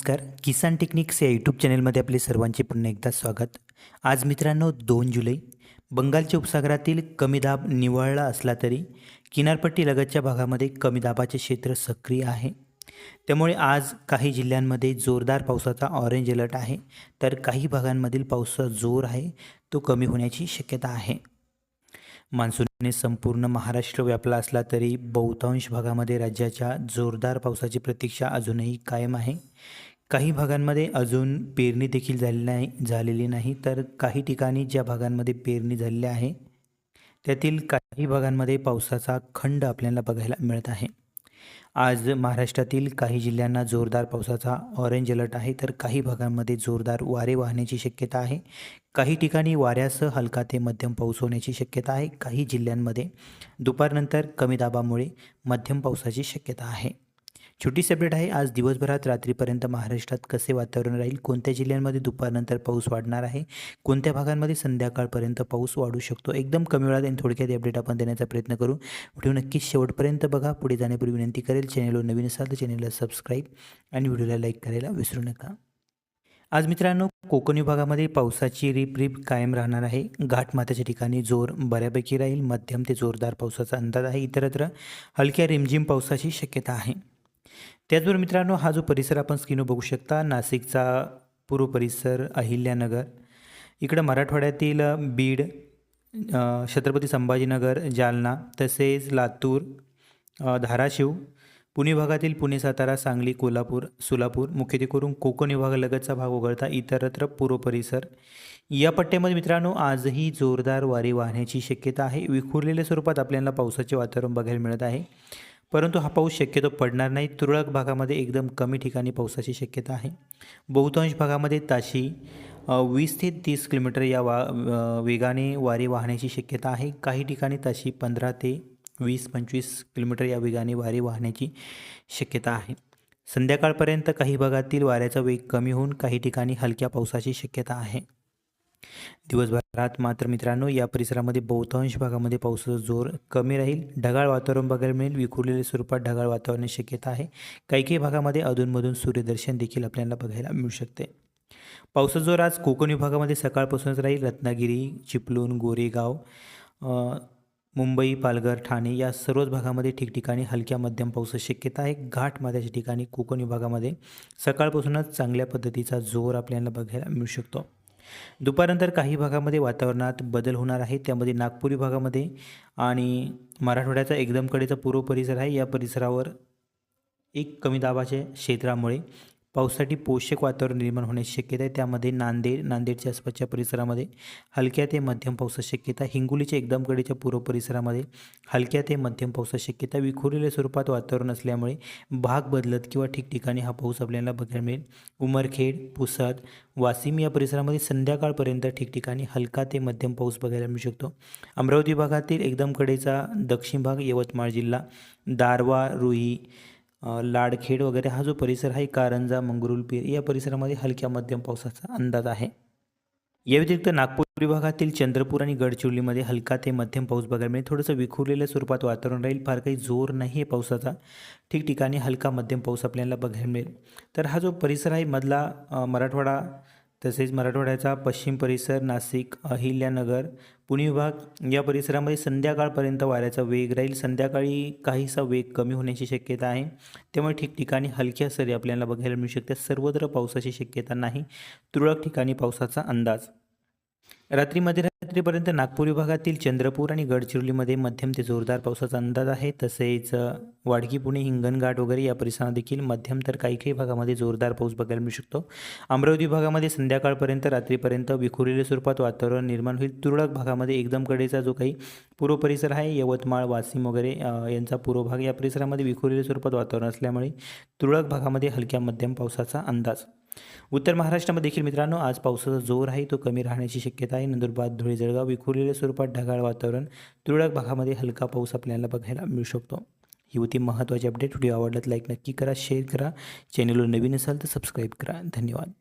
नमस्कार. किसान टेक्निक्स या यूट्यूब चॅनलमध्ये आपले सर्वांचे पुन्हा एकदा स्वागत. आज मित्रांनो दोन जुलै. बंगालच्या उपसागरातील कमी दाब निवळला असला तरी किनारपट्टी लगतच्या भागामध्ये कमी दाबाचे क्षेत्र सक्रिय आहे. त्यामुळे आज काही जिल्ह्यांमध्ये जोरदार पावसाचा ऑरेंज अलर्ट आहे. तर काही भागांमधील पावसाचा जोर आहे तो कमी होण्याची शक्यता आहे. मान्सूनने संपूर्ण महाराष्ट्र व्यापला असला तरी बहुतांश भागामध्ये राज्याच्या जोरदार पावसाची प्रतीक्षा अजूनही कायम आहे. काही भागांमध्ये अजून पेरणी देखील झालेली नाही झालेली नाही तर काही ठिकाणी ज्या भागांमध्ये पेरणी झालेली आहे त्यातील काही भागांमध्ये पावसाचा खंड आपल्याला बघायला मिळत आहे. आज महाराष्ट्रातील काही जिल्ह्यांना जोरदार पावसाचा ऑरेंज अलर्ट आहे तर काही भागांमध्ये जोरदार वारे वाहण्याची शक्यता आहे. काही ठिकाणी वाऱ्यासह हलका ते मध्यम पाऊस होण्याची शक्यता आहे. काही जिल्ह्यांमध्ये दुपारनंतर कमी दाबामुळे मध्यम पावसाची शक्यता आहे. छोटीशी अपडेट आहे आज दिवसभरात रात्रीपर्यंत महाराष्ट्रात कसे वातावरण राहील? कोणत्या जिल्ह्यांमध्ये दुपारनंतर पाऊस वाढणार आहे? कोणत्या भागांमध्ये संध्याकाळपर्यंत पाऊस वाढू शकतो? एकदम कमी वेळात आणि थोडक्यात अपडेट आपण देण्याचा प्रयत्न करू. व्हिडिओ नक्कीच शेवटपर्यंत बघा. पुढे जाण्यापूर्वी विनंती करेल चॅनलवर नवीन असाल तर चॅनलला सबस्क्राईब आणि व्हिडिओला लाईक करायला विसरू नका. आज मित्रांनो कोकण विभागामध्ये पावसाची रिप रिप कायम राहणार आहे. घाटमाथ्याच्या ठिकाणी जोर बऱ्यापैकी राहील. मध्यम ते जोरदार पावसाचा अंदाज आहे. इतरत्र हलक्या रिमझिम पावसाची शक्यता आहे. त्याचबरोबर मित्रांनो हा जो परिसर आपण स्क्रीनवर बघू शकता नाशिकचा पूर्व परिसर अहिल्यानगर. इकडं मराठवाड्यातील बीड छत्रपती संभाजीनगर जालना तसेच लातूर धाराशिव पुणे भागातील पुणे सातारा सांगली कोल्हापूर सोलापूर मुख्यत्वे करून कोकण विभागालगतचा भाग वगळता इतरत्र पूर्व परिसर. या पट्ट्यामध्ये मित्रांनो आजही जोरदार वारे वाहण्याची शक्यता आहे. विखुरलेल्या स्वरूपात आपल्याला पावसाचे वातावरण बघायला मिळत आहे. परंतु हा पाऊस शक्यतो पडणार नाही. तुरळक भागामध्ये एकदम कमी ठिकाणी पावसाची शक्यता आहे. बहुतांश भागामध्ये ताशी वीस ते तीस किलोमीटर या वा वेगाने वारे वाहण्याची शक्यता आहे. काही ठिकाणी ताशी पंधरा ते वीस पंचवीस किलोमीटर या वेगाने वारे वाहण्याची शक्यता आहे. संध्याकाळपर्यंत काही भागातील वाऱ्याचा वेग कमी होऊन काही ठिकाणी हलक्या पावसाची शक्यता आहे. दिवसभरात मात्र मित्रांनो या परिसरामध्ये बहुतांश भागामध्ये पावसाचा जोर कमी राहील. ढगाळ वातावरण बघायला मिळेल. विखुरलेल्या स्वरूपात ढगाळ वातावरणाची शक्यता आहे. काही काही भागामध्ये अधूनमधून सूर्यदर्शन देखील आपल्याला बघायला मिळू शकते. पावसाचा जोर आज कोकण विभागामध्ये सकाळपासूनच राहील. रत्नागिरी चिपलून गोरेगाव मुंबई पालघर ठाणे या सर्वच भागामध्ये ठिकठिकाणी हलक्या मध्यम पावसाची शक्यता आहे. घाटमाथ्याच्या ठिकाणी कोकण विभागामध्ये सकाळपासूनच चांगल्या पद्धतीचा जोर आपल्याला बघायला मिळू शकतो. दुपारनंतर काही भागामध्ये वातावरणात बदल होणार आहे. त्यामध्ये नागपुरी भागामध्ये आणि मराठवाड्याचा एकदमकडेचा पूर्व परिसर आहे. या परिसरावर एक कमी दाबाच्या क्षेत्रामुळे पावसासाठी पोषक वातावरण निर्माण होण्याची शक्यता आहे. त्यामध्ये नांदेड नांदेडच्या आसपासच्या परिसरामध्ये हलक्या ते मध्यम पावसाची शक्यता हिंगोलीच्या एकदम कडेच्या पूर्व परिसरामध्ये हलक्या ते मध्यम पावसाची शक्यता विखुरलेल्या स्वरूपात वातावरण असल्यामुळे भाग बदलत किंवा ठिकठिकाणी हा पाऊस आपल्याला बघायला मिळेल. उमरखेड पुसद वाशिम या परिसरामध्ये संध्याकाळपर्यंत ठिकठिकाणी हलका ते मध्यम पाऊस बघायला मिळू शकतो. अमरावती भागातील एकदम कडेचा दक्षिण भाग यवतमाळ जिल्हा दारवा रुई लाडखेड वगैरे हा जो परिसर आहे कारंजा मंगरुळपीर या परिसरामध्ये हलक्या मध्यम पावसाचा अंदाज आहे. या व्यतिरिक्त नागपूर विभागातील चंद्रपूर आणि गडचिरोलीमध्ये हलका ते मध्यम पाऊस बघायला मिळेल. थोडंसं विखुरलेल्या स्वरूपात वातावरण राहील. फार काही जोर नाही आहे पावसाचा. ठिकठिकाणी हलका मध्यम पाऊस आपल्याला बघायला मिळेल. तर हा जो परिसर आहे मधला मराठवाडा तसेच मराठवाड्याचा पश्चिम परिसर नाशिक अहिल्यानगर पुणे विभाग या परिसरामध्ये संध्याकाळपर्यंत वाऱ्याचा वेग राहील. संध्याकाळी काहीसा वेग कमी होण्याची शक्यता आहे. त्यामुळे ठिकठिकाणी हलक्या सरी आपल्याला बघायला मिळू शकते सर्वत्र पावसाची शक्यता नाही. तुरळक ठिकाणी पावसाचा अंदाज. रात्रीमध्ये रात्रीपर्यंत नागपूर विभागातील चंद्रपूर आणि गडचिरोलीमध्ये मध्यम ते जोरदार पावसाचा अंदाज आहे. तसेच वाडकी पुणे हिंगणघाट वगैरे या परिसरात देखील मध्यम तर काही काही भागामध्ये जोरदार पाऊस बघायला मिळू शकतो. अमरावती भागामध्ये संध्याकाळपर्यंत रात्रीपर्यंत विखुरलेल्या स्वरूपात वातावरण निर्माण होईल. तुरळक भागामध्ये एकदम कडेचा जो काही पूर्व परिसर आहे यवतमाळ वाशिम वगैरे यांचा पूर्व भाग या परिसरामध्ये विखुरलेल्या स्वरूपात वातावरण असल्यामुळे तुरळक भागामध्ये हलक्या मध्यम पावसाचा अंदाज. उत्तर महाराष्ट्रामध्ये देखील मित्रांनो आज पावसाचा जोर आहे तो कमी राहण्याची शक्यता आहे. नंदुरबार धुळे जळगाव विखुरलेल्या स्वरूपात ढगाळ वातावरण तुरळक भागामध्ये हलका पाऊस आपल्याला बघायला मिळू शकतो. ही होती महत्त्वाची अपडेट व्हिडिओ आवडल्यात लाईक नक्की करा शेअर करा. चॅनलवर नवीन असाल तर सबस्क्राईब करा. धन्यवाद.